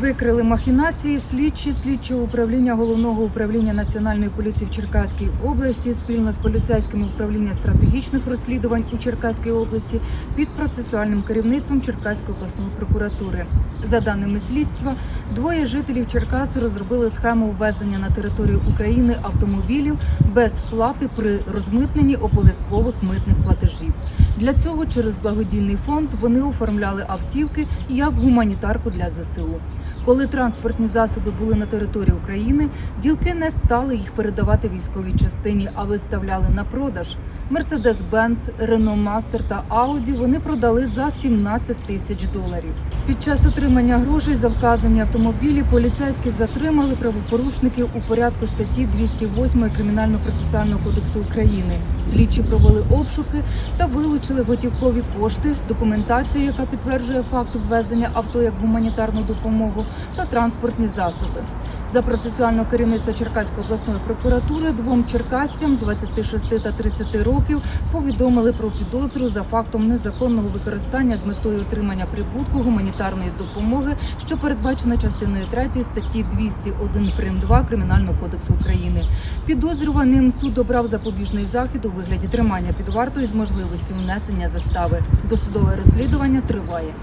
Викрили махінації слідчі слідчого управління головного управління національної поліції в Черкаській області спільно з поліцейським управління стратегічних розслідувань у Черкаській області під процесуальним керівництвом Черкаської обласної прокуратури. За даними слідства, двоє жителів Черкас розробили схему ввезення на територію України автомобілів без сплати при розмитненні обов'язкових митних платежів. Для цього через благодійний фонд вони оформляли автівки як гуманітарку для ЗСУ. Коли транспортні засоби були на території України, ділки не стали їх передавати військовій частині, а виставляли на продаж. Мерседес-Бенц, Рено Мастер та Ауді вони продали за 17 тисяч доларів. Під час отримання грошей за вказані автомобілі поліцейські затримали правопорушників у порядку статті 208 Кримінально-процесуального кодексу України. Слідчі провели обшуки та вилучили готівкові кошти, документацію, яка підтверджує факт ввезення авто як гуманітарну допомогу, та транспортні засоби. За процесуального керівництва Черкаської обласної прокуратури двом черкасцям 26 та 30 років повідомили про підозру за фактом незаконного використання з метою отримання прибутку гуманітарної допомоги, що передбачено частиною 3 статті 201 прим. 2 Кримінального кодексу України. Підозрюваним суд обрав запобіжний захід у вигляді тримання під вартою з можливістю внесення застави. Досудове розслідування триває.